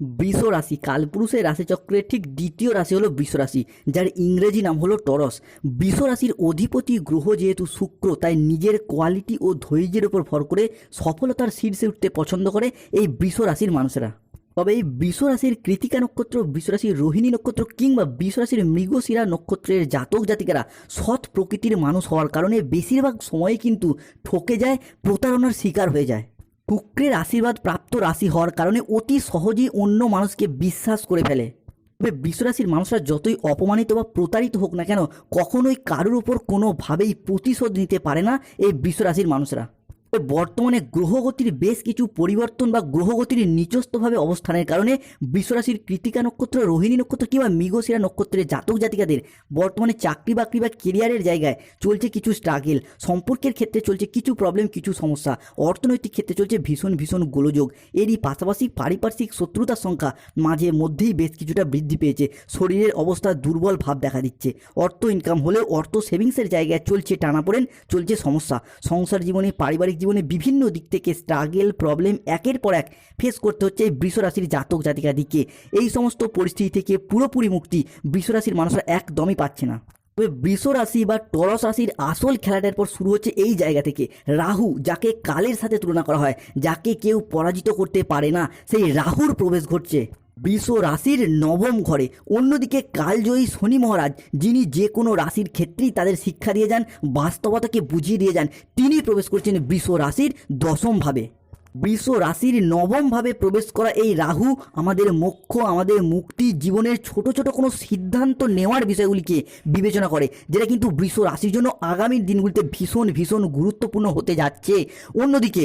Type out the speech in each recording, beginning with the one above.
বৃষ রাশি, কালপুরুষের রাশিচক্রের ঠিক দ্বিতীয় রাশি হলো বৃষ রাশি, যার ইংরেজি নাম হলো টরস। বৃষ রাশির অধিপতি গ্রহ যেহেতু শুক্র, তাই নিজের কোয়ালিটি ও ধৈর্যের উপর ভর করে সফলতার শীর্ষে উঠতে পছন্দ করে এই বৃষ রাশির মানুষেরা। তবে এই বৃষ রাশির কৃতিকা নক্ষত্র, বৃষ রাশির রোহিণী নক্ষত্র কিংবা বৃষ রাশির মৃগশিরা নক্ষত্রের জাতক জাতিকারা সৎ প্রকৃতির মানুষ হওয়ার কারণে বেশিরভাগ সময়ে কিন্তু ঠকে যায়, প্রতারণার শিকার হয়ে যায়। শুক্রের আশীর্বাদ প্রাপ্ত রাশি হওয়ার কারণে অতি সহজেই অন্য মানুষকে বিশ্বাস করে ফেলে। তবে বিশ্বরাশির মানুষরা যতই অপমানিত বা প্রতারিত হোক না কেন, কখনোই কারোর উপর কোনোভাবেই প্রতিশোধ নিতে পারে না এই বিশ্বরাশির মানুষরা। বর্তমানে গ্রহগতির বেশ কিছু পরিবর্তন বা গ্রহগতির নিচস্থভাবে অবস্থানের কারণে বৃষরাশির কৃতিকা নক্ষত্র, রোহিণী নক্ষত্র কিংবা মৃগশিরা নক্ষত্রের জাতক জাতিকাদের বর্তমানে চাকরি বাকরি বা কেরিয়ারের জায়গায় চলছে কিছু স্ট্রাগেল সম্পর্কের ক্ষেত্রে চলছে কিছু প্রবলেম কিছু সমস্যা। অর্থনৈতিক ক্ষেত্রে চলছে ভীষণ ভীষণ গোলযোগ। এরই পাশাপাশি পারিপার্শ্বিক শত্রুতার সংখ্যা মাঝে মধ্যেই বেশ কিছুটা বৃদ্ধি পেয়েছে। শরীরের অবস্থা দুর্বল ভাব দেখা দিচ্ছে। অর্থ ইনকাম হলেও অর্থ সেভিংসের জায়গায় চলছে টানাপোড়েন, চলছে সমস্যা। সংসার জীবনে পারিবারিক জীবনে বিভিন্ন দিক থেকে স্ট্রাগেল প্রবলেম একের পর এক ফেস করতে হচ্ছে এই বৃষরাশির জাতক জাতিকাদিকে এই সমস্ত পরিস্থিতি থেকে পুরোপুরি মুক্তি বৃষরাশির মানুষরা একদমই পাচ্ছে না। তবে বৃষ রাশি বা টরস রাশির আসল খেলাটার পর শুরু হচ্ছে এই জায়গা থেকে। রাহু, যাকে কালের সাথে তুলনা করা হয়, যাকে কেউ পরাজিত করতে পারে না, সেই রাহুর প্রবেশ ঘটছে। বৃষ রাশির নবম ঘরে। অন্যদিকে কালজয়ী শনি মহারাজ, যিনি যে কোনো রাশির ক্ষেত্রেই তাদের শিক্ষা দিয়ে যান, বাস্তবতাকে বুঝিয়ে দিয়ে যান, তিনি প্রবেশ করছেন বৃষ রাশির দশমভাবে বৃষ রাশির নবমভাবে প্রবেশ করা এই রাহু আমাদের মোক্ষ, আমাদের মুক্তি জীবনের ছোট ছোট কোনো সিদ্ধান্ত নেওয়ার বিষয়গুলিকে বিবেচনা করে, যেটা কিন্তু বৃষ রাশির জন্য আগামী দিনগুলিতে ভীষণ ভীষণ গুরুত্বপূর্ণ হতে যাচ্ছে। অন্যদিকে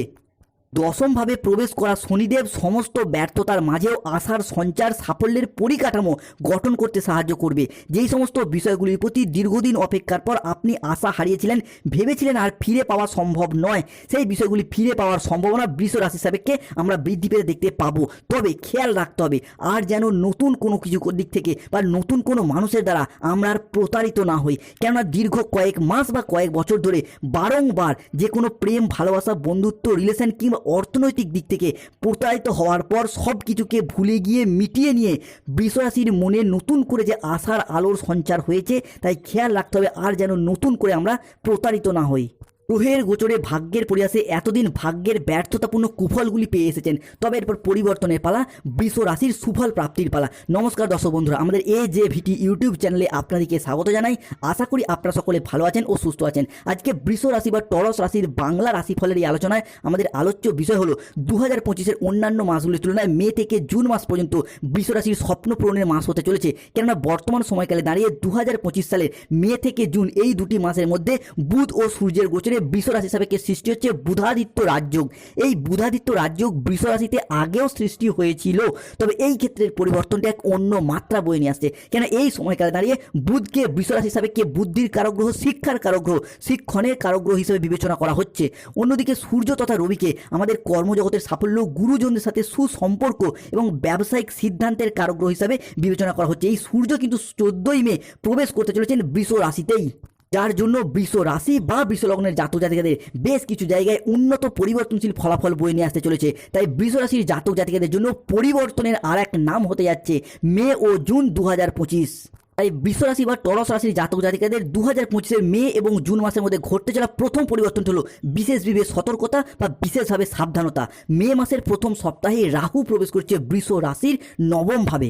দশমভাবে প্রবেশ করা শনিদেব সমস্ত ব্যর্থতার মাঝেও আশার সঞ্চার সাফল্যের পরিকাঠামো গঠন করতে সাহায্য করবে। যেই সমস্ত বিষয়গুলির প্রতি দীর্ঘদিন অপেক্ষার পর আপনি আশা হারিয়েছিলেন, ভেবেছিলেন আর ফিরে পাওয়া সম্ভব নয়। সেই বিষয়গুলি ফিরে পাওয়ার সম্ভাবনা বৃষ রাশি সাপেক্ষে আমরা বৃদ্ধি পেতে দেখতে পাবো। তবে খেয়াল রাখতে হবে, আর যেন নতুন কোনো কিছু দিক থেকে বা নতুন কোনো মানুষের দ্বারা আমরা আর প্রতারিত না হই। কেননা দীর্ঘ কয়েক মাস বা কয়েক বছর ধরে বারংবার যে কোনো প্রেম, ভালোবাসা, বন্ধুত্ব, রিলেশন কিংবা অর্থনৈতিক দিক থেকে প্রতারিত হওয়ার পর সব কিছুকে ভুলে গিয়ে মিটিয়ে নিয়ে বিশ্বাসীর মনে নতুন করে যে আশার আলোর সঞ্চার হয়েছে, তাই খেয়াল রাখতে হবে আর যেন নতুন করে আমরা প্রতারিত না হই। গ্রহের গোচরে ভাগ্যের পরিহাসে এতদিন ভাগ্যের ব্যর্থতাপূর্ণ কুফলগুলি পেয়ে এসেছেন। তবে এরপর পরিবর্তনের পালা, বৃষ রাশির সুফল প্রাপ্তির পালা। নমস্কার দর্শক বন্ধুরা, আমাদের এ যে ভিটি ইউটিউব চ্যানেলে আপনাদেরকে স্বাগত জানাই। আশা করি আপনারা সকলে ভালো আছেন ও সুস্থ আছেন। আজকে বৃষ রাশি বা টরস রাশির বাংলা রাশিফলের এই আলোচনায় আমাদের আলোচ্য বিষয় হলো দু হাজার পঁচিশের অন্যান্য মাসগুলির তুলনায় মে থেকে জুন মাস পর্যন্ত বৃষ রাশির স্বপ্ন পূরণের মাস হতে চলেছে। কেননা বর্তমান সময়কালে দাঁড়িয়ে দু হাজার পঁচিশ সালের মে থেকে জুন এই দুটি মাসের মধ্যে বুধ ও সূর্যের গোচরে বৃষ রাশি সাপেক্ষে সৃষ্টি হচ্ছে বুধাদিত্য রাজযোগ। এই বুধাদিত্য রাজযোগ বৃষ রাশিতে আগেও সৃষ্টি হয়েছিল, তবে এই ক্ষেত্রের পরিবর্তনটা এক অন্য মাত্রা বয়ে নিয়ে আসছে। কেন এই সময়কালে দাঁড়িয়ে বুধকে বৃষ রাশি সাপেক্ষে বুদ্ধির কারগ্রহ, শিক্ষার কারগ্রহ, শিক্ষণের কারগ্রহ হিসেবে বিবেচনা করা হচ্ছে। অন্যদিকে সূর্য তথা রবিকে আমাদের কর্মজগতের সাফল্য, গুরুজনদের সাথে সুসম্পর্ক এবং ব্যবসায়িক সিদ্ধান্তের কারগ্রহ হিসাবে বিবেচনা করা হচ্ছে। এই সূর্য কিন্তু চোদ্দই মে প্রবেশ করতে চলেছেন বৃষ রাশিতেই যার জন্য বৃষ রাশি বা বৃষ লগ্নের জাতক জাতিকাদের বেশ কিছু জায়গায় উন্নত পরিবর্তনশীল ফলাফল বয়ে নিয়ে আসতে চলেছে। তাই বৃষ রাশির জাতক জাতিকাদের জন্য পরিবর্তনের আর এক নাম হতে যাচ্ছে মে ও জুন দু হাজার পঁচিশ। তাই বৃষ রাশি বা টরস রাশির জাতক জাতিকাদের দু হাজার পঁচিশের মে এবং জুন মাসের মধ্যে ঘটতে চলা প্রথম পরিবর্তনটি হলো বিশেষভাবে সতর্কতা বা বিশেষভাবে সাবধানতা। মে মাসের প্রথম সপ্তাহে রাহু প্রবেশ করছে বৃষ রাশির নবম ভাবে।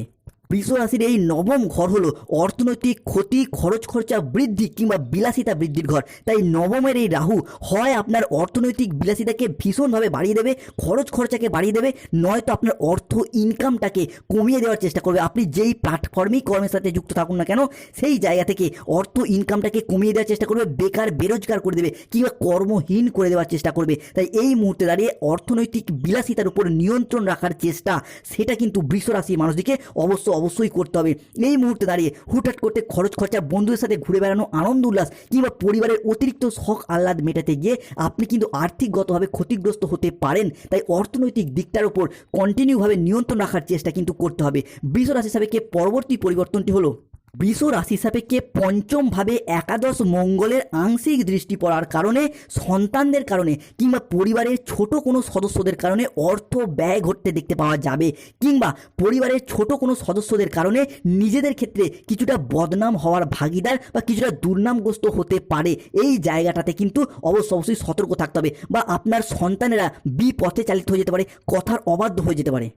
বৃষ রাশির এই নবম ঘর হলো অর্থনৈতিক ক্ষতি, খরচ খরচা বৃদ্ধি কিংবা বিলাসিতা বৃদ্ধির ঘর। তাই নবমের এই রাহু হয় আপনার অর্থনৈতিক বিলাসিতাকে ভীষণভাবে বাড়িয়ে দেবে, খরচ খরচাকে বাড়িয়ে দেবে, নয়তো আপনার অর্থ ইনকামটাকে কমিয়ে দেওয়ার চেষ্টা করবে। আপনি যেই প্ল্যাটফর্মেই কর্মের সাথে যুক্ত থাকুন না কেন, সেই জায়গা থেকে অর্থ ইনকামটাকে কমিয়ে দেওয়ার চেষ্টা করবে, বেকার, বেরোজগার করে দেবে কিংবা কর্মহীন করে দেওয়ার চেষ্টা করবে। তাই এই মুহূর্তে দাঁড়িয়ে অর্থনৈতিক বিলাসিতার উপর নিয়ন্ত্রণ রাখার চেষ্টা, সেটা কিন্তু বৃষ রাশির মানুষদিকে অবশ্য অবশ্যই করতে হবে। এই মুহূর্তে দাঁড়িয়ে হুটহাট করতে খরচ খরচা বন্ধুদের সাথে ঘুরে বেড়ানো আনন্দ উল্লাস কিংবা পরিবারের অতিরিক্ত শখ আহ্লাদ মেটাতে গিয়ে আপনি কিন্তু আর্থিকগতভাবে ক্ষতিগ্রস্ত হতে পারেন। তাই অর্থনৈতিক দিকটার উপর কন্টিনিউভাবে নিয়ন্ত্রণ রাখার চেষ্টা কিন্তু করতে হবে। বৃষ রাশি হিসাবে পরবর্তী পরিবর্তনটি হলো? বৃষ রাশি সাপেক্ষে পঞ্চম ভাবে একাদশ মঙ্গলের আংশিক দৃষ্টি পড়ার কারণে, সন্তানদের কারণে কিংবা পরিবারের ছোট কোনো সদস্যদের কারণে অর্থ ব্যয় ঘটতে দেখতে পাওয়া যাবে। কিংবা পরিবারের ছোট কোনো সদস্যদের কারণে নিজেদের ক্ষেত্রে কিছুটা বদনাম হওয়ার ভাগিদার বা কিছুটা দুর্নামগ্রস্ত হতে পারে। এই জায়গাটাতে কিন্তু অবশ্য অবশ্যই সতর্ক থাকতে হবে বা আপনার সন্তানেরা বিপথে চালিত হয়ে যেতে পারে, কথার অবাধ্য হয়ে যেতে পারে।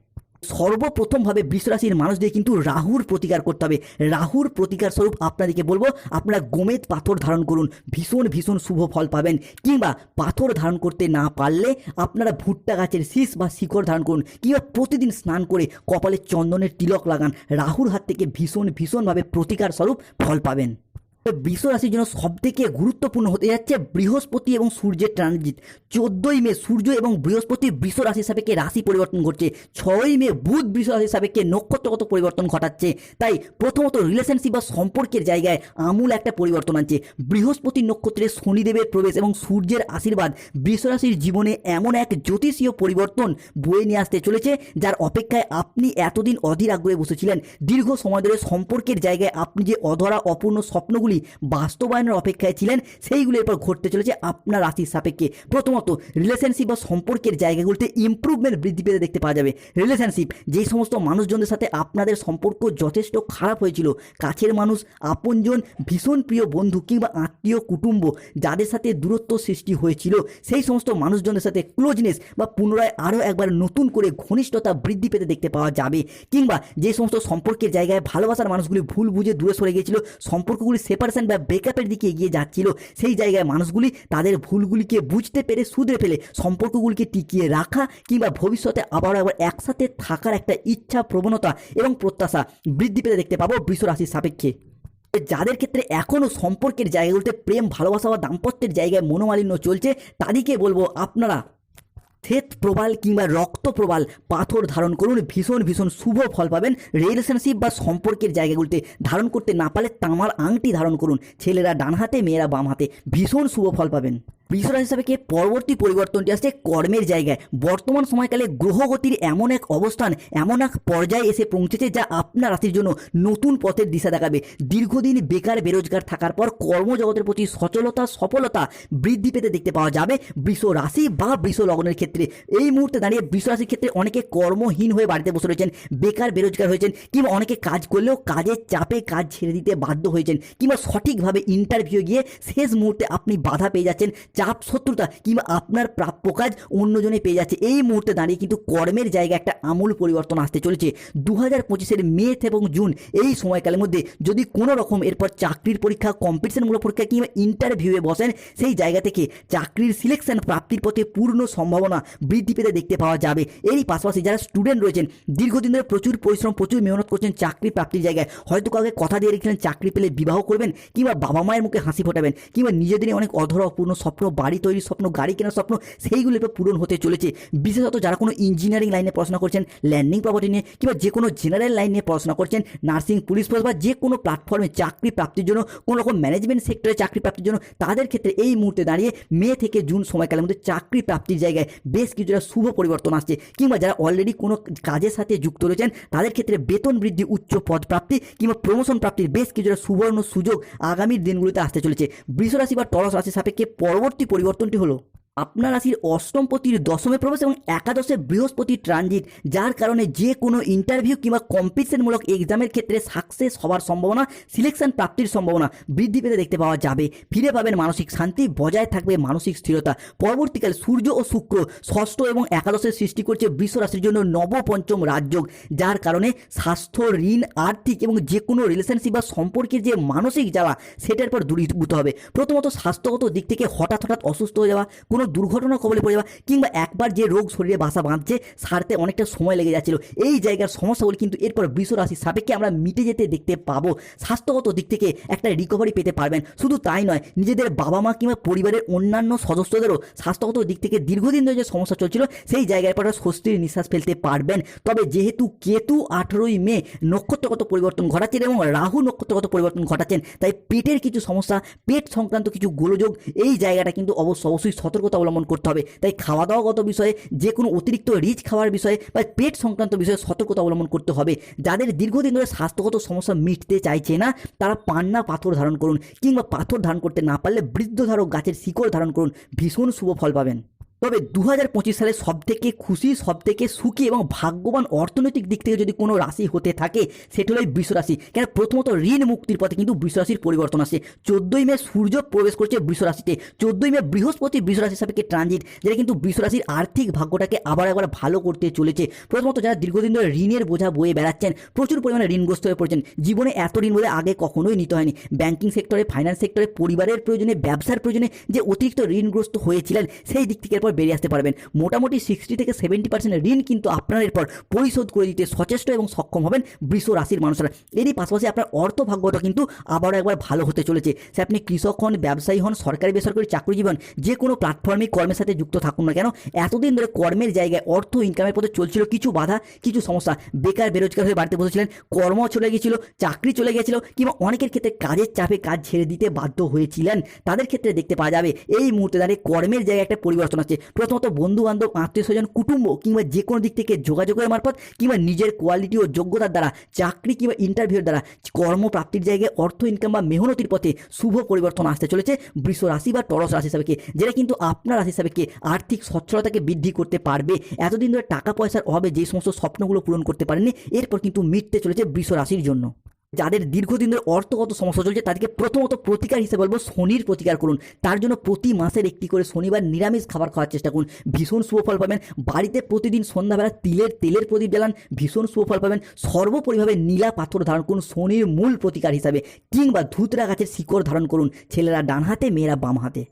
সর্বপ্রথমভাবে বৃষরাশির মানুষদের কিন্তু রাহুর প্রতিকার করতে হবে। রাহুর প্রতিকার স্বরূপ আপনাদেরকে বলব, আপনারা গোমেদ পাথর ধারণ করুন, ভীষণ ভীষণ শুভ ফল পাবেন। কিংবা পাথর ধারণ করতে না পারলে আপনারা ভুট্টা গাছের শীষ বা শিকড় ধারণ করুন, কিংবা প্রতিদিন স্নান করে কপালে চন্দনের তিলক লাগান। রাহুর হাত থেকে ভীষণ ভীষণভাবে প্রতিকার স্বরূপ ফল পাবেন। বৃষ রাশির জন্য সবথেকে গুরুত্বপূর্ণ হতে যাচ্ছে বৃহস্পতি এবং সূর্যের ট্রানজিট চোদ্দই মে সূর্য এবং বৃহস্পতি বৃষ রাশির সাপেক্ষে রাশি পরিবর্তন করছে ছয়ই মে বুধ বৃষ রাশির সাপেক্ষে নক্ষত্রগত পরিবর্তন ঘটাচ্ছে। তাই প্রথমত রিলেশনশিপ বা সম্পর্কের জায়গায় আমূল একটা পরিবর্তন আনছে। বৃহস্পতি নক্ষত্রে শনিদেবের প্রবেশ এবং সূর্যের আশীর্বাদ বৃষ রাশির জীবনে এমন এক জ্যোতিষীয় পরিবর্তন বয়ে নিয়ে আসতে চলেছে, যার অপেক্ষায় আপনি এতদিন অধীর আগ্রহে বসেছিলেন। দীর্ঘ সময় ধরে সম্পর্কের জায়গায় আপনি যে অধরা অপূর্ণ স্বপ্নগুলি বাস্তবায়নের অপেক্ষায় ছিলেন, সেইগুলো এরপর ঘটতে চলেছে আপনার রাশির সাপেক্ষে। প্রথমত রিলেশনশিপ বা সম্পর্কের জায়গাগুলিতে ইমপ্রুভমেন্ট বৃদ্ধি পেতে দেখতে পাওয়া যাবে। রিলেশনশিপ যেই সমস্ত মানুষজনদের সাথে আপনাদের সম্পর্ক যথেষ্ট খারাপ হয়েছিল, কাছের মানুষ, আপনজন, ভীষণ প্রিয় বন্ধু কিংবা আত্মীয়, কুটুম্ব, যাদের সাথে দূরত্ব সৃষ্টি হয়েছিল, সেই সমস্ত মানুষজনের সাথে ক্লোজনেস বা পুনরায় আরও একবার নতুন করে ঘনিষ্ঠতা বৃদ্ধি পেতে দেখতে পাওয়া যাবে। কিংবা, যে সমস্ত সম্পর্কের জায়গায় ভালোবাসার মানুষগুলি ভুল বুঝে দূরে সরে গিয়েছিল, সম্পর্কগুলি সেপারেশন বা ব্রেকআপের দিকে এগিয়ে যাচ্ছিল, সেই জায়গায় মানুষগুলি তাদের ভুলগুলিকে বুঝতে পেরে শুধরে ফেলে, সম্পর্কগুলিকে টিকিয়ে রাখা কিংবা ভবিষ্যতে আবার একবার একসাথে থাকার একটা ইচ্ছা প্রবণতা এবং প্রত্যাশা বৃদ্ধি পেতে দেখতে পাবো বৃষ রাশির সাপেক্ষে। যাদের ক্ষেত্রে এখনও সম্পর্কের জায়গাগুলোতে প্রেম, ভালোবাসা বা দাম্পত্যের জায়গায় মনোমালিন্য চলছে, তাদেরকে বলব আপনারা শ্বেত প্রবাল কিংবা রক্ত প্রবাল পাথর ধারণ করুন, ভীষণ ভীষণ শুভ ফল পাবেন। রিলেশনশিপ বা সম্পর্কের জায়গাগুলিতে ধারণ করতে না পারলে তামার আংটি ধারণ করুন। ছেলেরা ডান হাতে, মেয়েরা বাম হাতে, ভীষণ শুভ ফল পাবেন। হিসাবে কে পরবর্তী পরিবর্তনটি আসছে কর্মের জায়গায়? বর্তমান সময়কালে গ্রহগতির এমন এক অবস্থান, এমন এক পর্যায়ে এসে পৌঁছেছে যা আপনার রাশির জন্য নতুন পথের দিশা দেখাবে। দীর্ঘদিন বেকার বেরোজগার থাকার পর কর্মজগতের প্রতি সচলতা, সফলতা বৃদ্ধি পেতে দেখতে পাওয়া যাবে বৃষ রাশি বা বৃষ লগ্নের ক্ষেত্রে। এই মুহূর্তে দাঁড়িয়ে বৃষ রাশির ক্ষেত্রে অনেকে কর্মহীন হয়ে বাড়িতে বসে রয়েছেন, বেকার বেরোজগার হয়েছেন কিংবা অনেকে কাজ করলেও কাজের চাপে কাজ ছেড়ে দিতে বাধ্য হয়েছেন কিংবা সঠিকভাবে ইন্টারভিউ গিয়ে শেষ মুহূর্তে আপনি বাধা পেয়ে যাচ্ছেন। চাপ শত্রুতা কিংবা আপনার প্রাপ্য কাজ অন্যজনে পেয়ে যাচ্ছে। এই মুহূর্তে দাঁড়িয়ে কিন্তু কর্মের জায়গায় একটা আমূল পরিবর্তন আসতে চলেছে। দু হাজার পঁচিশের মে এবং জুন এই সময়কালের মধ্যে যদি কোনো রকম এরপর চাকরির পরীক্ষা কম্পিটিশনমূলক পরীক্ষা কিংবা ইন্টারভিউয়ে বসেন, সেই জায়গা থেকে চাকরির সিলেকশন প্রাপ্তির পথে পূর্ণ সম্ভাবনা বৃদ্ধি পেতে দেখতে পাওয়া যাবে। এরই পাশাপাশি যারা স্টুডেন্ট রয়েছেন, দীর্ঘদিন ধরে প্রচুর পরিশ্রম, প্রচুর মেহনত করছেন চাকরি প্রাপ্তির জায়গায়, হয়তো কাউকে কথা দিয়ে রেখেছিলেন, চাকরি পেলে বিবাহ করবেন কিংবা বাবা মায়ের মুখে হাসি ফোটাবেন কিংবা নিজেদেরই অনেক অধরা অপূর্ণ স্বপ্ন বাড়ি তৈরির স্বপ্ন, গাড়ি কেনার স্বপ্ন, সেইগুলো পূরণ হতে চলেছে। বিশেষত যারা কোনো ইঞ্জিনিয়ারিং লাইনে পড়াশোনা করছেন ল্যান্ডিং প্রপার্টি নিয়ে কিংবা যে কোনো জেনারেল লাইন নিয়ে পড়াশোনা করছেন নার্সিং পুলিশ ফোর্স বা যে কোনো প্ল্যাটফর্মে চাকরি প্রাপ্তির জন্য, কোনো রকম ম্যানেজমেন্ট সেক্টরে চাকরি প্রাপ্তির জন্য, তাদের ক্ষেত্রে এই মুহূর্তে দাঁড়িয়ে মে থেকে জুন সময়কালের মধ্যে চাকরি প্রাপ্তির জায়গায় বেশ কিছুটা শুভ পরিবর্তন আসছে। কিংবা যারা অলরেডি কোনো কাজের সাথে যুক্ত রয়েছেন, তাদের ক্ষেত্রে বেতন বৃদ্ধি, উচ্চ পদ প্রাপ্তি কিংবা প্রমোশন প্রাপ্তির বেশ কিছুটা সুবর্ণ সুযোগ আগামী দিনগুলিতে আসতে চলেছে। বৃষ রাশি বা টরস রাশি সাপেক্ষে পরবর্তী পরিবর্তনটি হলো। আপনার রাশির অষ্টমপতির দশমে প্রবেশ এবং একাদশে বৃহস্পতি ট্রানজিট যার কারণে যে কোনো ইন্টারভিউ কিংবা কম্পিটিশনমূলক এক্সামের ক্ষেত্রে সাকসেস হওয়ার সম্ভাবনা সিলেকশন প্রাপ্তির সম্ভাবনা বৃদ্ধি পেতে দেখতে পাওয়া যাবে। ফিরে পাবেন মানসিক শান্তি, বজায় থাকবে মানসিক স্থিরতা। পরবর্তীকালে সূর্য ও শুক্র ষষ্ঠ এবং একাদশের সৃষ্টি করছে বৃষ রাশির জন্য নবপঞ্চম রাজযোগ, যার কারণে স্বাস্থ্য, ঋণ, আর্থিক এবং যে কোনো রিলেশনশিপ বা সম্পর্কের যে মানসিক জ্বালা, সেটার পর দূরীভূত হবে। প্রথমত স্বাস্থ্যগত দিক থেকে হঠাৎ হঠাৎ অসুস্থ হয়ে যাওয়া কোনো দুর্ঘটনা কবলে পড়ে যাওয়া কিংবা একবার যে রোগ শরীরে বাসা বাঁধছে, সারতে অনেকটা সময় লেগে যাচ্ছিল। এই জায়গার সমস্যাগুলি কিন্তু এরপর বৃষ রাশির সাপেক্ষে আমরা মিটে যেতে দেখতে পাবো। স্বাস্থ্যগত দিক থেকে একটা রিকভারি পেতে পারবেন। শুধু তাই নয়, নিজেদের বাবা মা কিংবা পরিবারের অন্যান্য সদস্যদেরও স্বাস্থ্যগত দিক থেকে দীর্ঘদিন ধরে যে সমস্যা চলছিল, সেই জায়গায় পর স্বস্তির নিঃশ্বাস ফেলতে পারবেন। তবে যেহেতু কেতু আঠেরোই মে নক্ষত্রগত পরিবর্তন ঘটাচ্ছেন এবং রাহু নক্ষত্রগত পরিবর্তন ঘটাচ্ছেন, তাই পেটের কিছু সমস্যা, পেট সংক্রান্ত কিছু গোলযোগ, এই জায়গাটা কিন্তু অবশ্য অবশ্যই সতর্ক সতর্কতা অবলম্বন করতে হবে। তাই খাওয়া দাওয়াগত বিষয়ে যে কোনো অতিরিক্ত রিচ খাওয়ার বিষয়ে বা পেট সংক্রান্ত বিষয়ে সতর্কতা অবলম্বন করতে হবে। যাদের দীর্ঘদিন ধরে স্বাস্থ্যগত সমস্যা মিটতে চাইছে না, তারা পান্না পাথর ধারণ করুন কিংবা পাথর ধারণ করতে না পারলে বৃদ্ধ ধারক গাছের শিকড় ধারণ করুন। ভীষণ শুভ ফল পাবেন। তবে দু হাজার পঁচিশ সালে সব থেকে খুশি সব থেকে সুখী এবং ভাগ্যবান অর্থনৈতিক দিক থেকে যদি কোনো রাশি হতে থাকে, সেটা হলো এই বৃষ কেন? প্রথমত ঋণ মুক্তির পথে কিন্তু বৃষ রাশির পরিবর্তন আসে। চোদ্দই মে সূর্য প্রবেশ করছে বৃষ রাশিতে। চোদ্দই মে বৃহস্পতি বৃষ রাশির সাপেক্ষে ট্রানজিট যেটা কিন্তু বৃষ রাশির আর্থিক ভাগ্যটাকে আবার একবার ভালো করতে চলেছে। প্রথমত যারা দীর্ঘদিন ধরে ঋণের বোঝা বয়ে বেড়াচ্ছেন, প্রচুর পরিমাণে ঋণগ্রস্ত হয়ে পড়ছেন। জীবনে এত ঋণ বলে আগে কখনোই নিতে হয়নি। ব্যাংকিং সেক্টরে ফাইন্যান্স সেক্টরে পরিবারের প্রয়োজনে, ব্যবসার প্রয়োজনে যে অতিরিক্ত ঋণগ্রস্ত হয়েছিলেন, সেই দিক থেকে এরপর বেরিয়ে আসতে পারবেন। মোটামুটি সিক্সটি থেকে সেভেন্টি পার্সেন্ট ঋণ কিন্তু আপনার এরপর পরিশোধ করে দিতে সচেষ্ট এবং সক্ষম হবেন বৃষ রাশির মানুষরা। এরই পাশাপাশি আপনার অর্থ ভাগ্যটা কিন্তু আবারও একবার ভালো হতে চলেছে। সে আপনি কৃষক হন, ব্যবসায়ী হন, সরকারি, বেসরকারি চাকরিজীবী হন, যে কোনো প্ল্যাটফর্মে কর্মের সাথে যুক্ত থাকুন না কেন। এতদিন ধরে কর্মের জায়গায় অর্থ ইনকামের পথে চলছিল, কিছু বাধা, কিছু সমস্যা। বেকার, বেরোজগার হয়ে বাড়িতে বসেছিলেন, কর্ম চলে গিয়েছিল, চাকরি চলে গিয়েছিল, কিংবা অনেকের ক্ষেত্রে কাজের চাপে কাজ ছেড়ে দিতে বাধ্য হয়েছিলেন। তাদের ক্ষেত্রে দেখতে পাওয়া যাবে, এই মুহূর্তে দাঁড়িয়ে কর্মের জায়গায় একটা পরিবর্তন আছে প্রথমত বন্ধু বান্ধব আত্মীয় স্বজন কুটুম্ব কিংবা যে কোনো দিক থেকে যোগাযোগের মারফত কিংবা নিজের কোয়ালিটি ও যোগ্যতার দ্বারা, চাকরি কিংবা ইন্টারভিউর দ্বারা কর্মপ্রাপ্তির জায়গায় অর্থ ইনকাম বা মেহনতির পথে শুভ পরিবর্তন আসতে চলেছে বৃষ রাশি বা টরস রাশি হিসাবে যেটা কিন্তু আপনার রাশি হিসাবে আর্থিক সচ্ছলতাকে বৃদ্ধি করতে পারবে। এতদিন ধরে টাকা পয়সার অভাবে যে সমস্ত স্বপ্নগুলো পূরণ করতে পারেননি, এরপর কিন্তু মিটতে চলেছে বৃষ রাশির জন্য। যাদের দীর্ঘদিন ধরে অর্থগত সমস্যা চলছে, তাদেরকে প্রথমত প্রতিকার হিসেবে বলব শনির প্রতিকার করুন। তার জন্য প্রতি মাসের একটি করে শনিবার নিরামিষ খাবার খাওয়ার চেষ্টা করুন। ভীষণ সুফল পাবেন। বাড়িতে প্রতিদিন সন্ধ্যাবেলা তিলের, তেলের প্রদীপ জ্বালান, ভীষণ সুফল পাবেন। সর্বোপরিভাবে নীলা পাথর ধারণ করুন শনির মূল প্রতিকার হিসাবে, কিংবা ধুতরা গাছের শিকড় ধারণ করুন। ছেলেরা ডান হাতে মেয়েরা বাম হাতে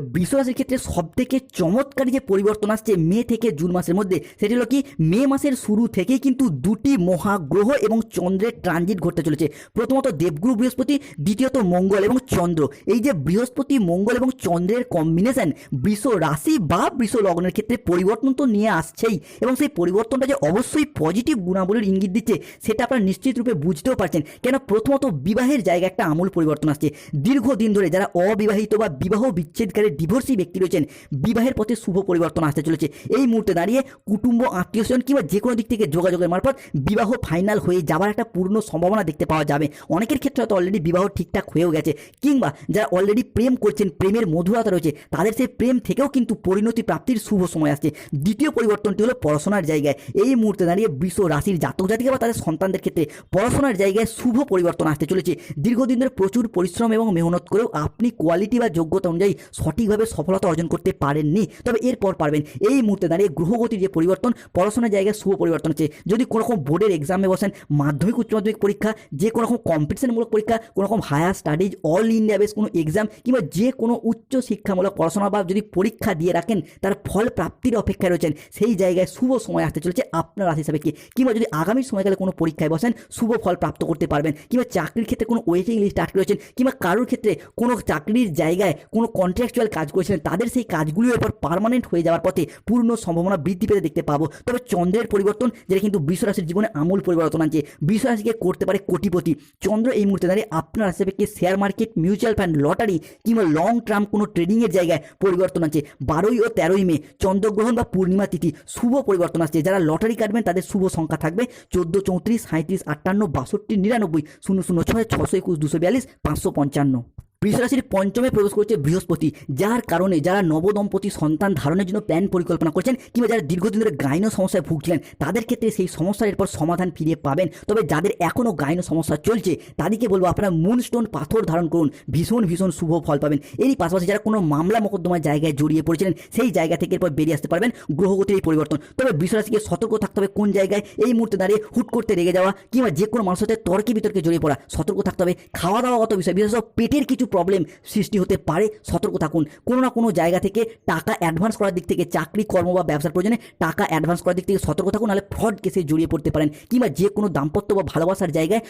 বৃষরাশির ক্ষেত্রে সব থেকে চমৎকারী যে পরিবর্তন আসছে মে থেকে জুন মাসের মধ্যে, সেটি হলো কি? মে মাসের শুরু থেকেই কিন্তু দুটি মহাগ্রহ এবং চন্দ্রের ট্রানজিট ঘটতে চলেছে। প্রথমত দেবগুরু বৃহস্পতি, দ্বিতীয়ত মঙ্গল এবং চন্দ্র। এই যে বৃহস্পতি, মঙ্গল এবং চন্দ্রের কম্বিনেশন বৃষ রাশি বা বৃষ লগ্নের ক্ষেত্রে পরিবর্তন তো নিয়ে আসছেই এবং সেই পরিবর্তনটা যে অবশ্যই পজিটিভ গুণাবলীর ইঙ্গিত দিচ্ছে, সেটা আপনারা নিশ্চিত রূপে বুঝতেও পারছেন। কেন? প্রথমত বিবাহের জায়গায় একটা আমূল পরিবর্তন আসছে। দীর্ঘদিন ধরে যারা অবিবাহিত বা বিবাহ বিচ্ছেদকারী ডিভোর্সি ব্যক্তি রয়েছেন। বিবাহের পথে শুভ পরিবর্তন আসতে চলেছে। এই মুহূর্তে দাঁড়িয়ে কুটুম্ব আত্মীয় স্বজন কিংবা যে কোনো দিক থেকে যোগাযোগের মারফত বিবাহ ফাইনাল হয়ে যাওয়ার একটা পূর্ণ সম্ভাবনা দেখতে পাওয়া যাবে। অনেকের ক্ষেত্রে হয়তো অলরেডি বিবাহ ঠিকঠাক হয়েও গেছে কিংবা যারা অলরেডি প্রেম করছেন, প্রেমের মধুরতা রয়েছে, তাদের সেই প্রেম থেকেও কিন্তু পরিণতি প্রাপ্তির শুভ সময় আসছে। দ্বিতীয় পরিবর্তনটি হলো পড়াশোনার জায়গায়। এই মুহূর্তে দাঁড়িয়ে বিশ্ব রাশির জাতক জাতিকা বা তাদের সন্তানদের ক্ষেত্রে পড়াশোনার জায়গায় শুভ পরিবর্তন আসতে চলেছে। দীর্ঘদিন ধরে প্রচুর পরিশ্রম এবং মেহনত করেও আপনি কোয়ালিটি বা যোগ্যতা অনুযায়ী সঠিকভাবে সফলতা অর্জন করতে পারেননি। তবে এরপর পারবেন। এই মুহূর্তে দাঁড়িয়ে গ্রহগতির যে পরিবর্তন, পড়াশোনার জায়গায় শুভ পরিবর্তন হচ্ছে। যদি কোনো রকম বোর্ডের এক্সামে বসেন, মাধ্যমিক, উচ্চ মাধ্যমিক পরীক্ষা, যে কোনো রকম কম্পিটিশনমূলক পরীক্ষা কোনো রকম higher studies all India base কোনো এক্সাম কিংবা যে কোনো উচ্চ শিক্ষামূলক পড়াশোনা বা যদি পরীক্ষা দিয়ে রাখেন, তার ফল প্রাপ্তির অপেক্ষায় রয়েছেন, সেই জায়গায় শুভ সময় আসতে চলেছে আপনার রাশি হিসাবে কি? কিংবা যদি আগামী সময়কালে কোনো পরীক্ষায় বসেন, শুভ ফল প্রাপ্ত করতে পারবেন। কিংবা চাকরির ক্ষেত্রে কোনো ওয়েটিং লিস্ট আটকে রয়েছেন, কিংবা কারোর ক্ষেত্রে কোনো চাকরির জায়গায় কোনো কন্ট্রাকচুয়াল কাজ করেছিলেন, তাদের সেই কাজগুলো এরপর পার্মানেন্ট হয়ে যাওয়ার পথে পূর্ণ সম্ভাবনা বৃদ্ধি পেতে দেখতে পাবো। তবে চন্দ্রের পরিবর্তন, যেটা কিন্তু বিশ্বরাশির জীবনে আমূল পরিবর্তন আনছে। বিশ্বরাশিকে করতে পারে কোটিপতি। চন্দ্র এই মুহূর্তে দাঁড়িয়ে আপনার আশেপাশে share market mutual fund lottery কিংবা লং টার্ম কোনো ট্রেডিংয়ের জায়গায় পরিবর্তন আছে বারোই ও তেরোই মে, চন্দ্রগ্রহণ বা পূর্ণিমা তিথি, শুভ পরিবর্তন আসছে। যারা লটারি কাটবেন, তাদের শুভ সংখ্যা থাকবে চোদ্দ, চৌত্রিশ সাঁত্রিশ আটান্ন, বাষট্টি, নিরানব্বই, শূন্য শূন্য, ছয় ছশো একুশ, দুশো বিয়াল্লিশ, পাঁচশো পঞ্চান্ন। বৃষরাশির পঞ্চমে প্রবেশ করছে বৃহস্পতি, যার কারণে যারা নবদম্পতি সন্তান ধারণের জন্য প্ল্যান পরিকল্পনা করছেন কিংবা যারা দীর্ঘদিন ধরে গাইনো সমস্যায় ভুগছিলেন, তাদের ক্ষেত্রে সেই সমস্যার এরপর সমাধান ফিরে পাবেন। তবে যাদের এখনও গাইন সমস্যা চলছে, তাদেরকে বলব আপনারা মুনস্টোন পাথর ধারণ করুন, ভীষণ ভীষণ শুভ ফল পাবেন। এরই পাশাপাশি যারা কোনো মামলা মোকদ্দমার জায়গায় জড়িয়ে পড়েছিলেন, সেই জায়গা থেকে এরপর বেরিয়ে আসতে পারবেন গ্রহগতির এই পরিবর্তন। তবে বৃষরাশিকে সতর্ক থাকতে হবে কোন জায়গায়? এই মুহূর্তে দাঁড়িয়ে হুট করতে রেগে যাওয়া কিংবা যে কোনো মানুষের তর্কে বিতর্কে জড়িয়ে পড়া। সতর্ক থাকতে হবে। খাওয়া দাওয়াগত বিষয় বিশেষ করে পেটের কিছু প্রবলেম সৃষ্টি হতে পারে, সতর্ক থাকুন। কোনো না কোনো জায়গা থেকে টাকা অ্যাডভান্স করার দিক থেকে চাকরি, কর্ম বা ব্যবসার প্রয়োজনে টাকা অ্যাডভান্স করার দিক থেকে সতর্ক থাকুন, নাহলে ফ্রড কেসে জড়িয়ে পড়তে পারেন। কিংবা যে কোনো দাম্পত্য বা ভালোবাসার জায়গায়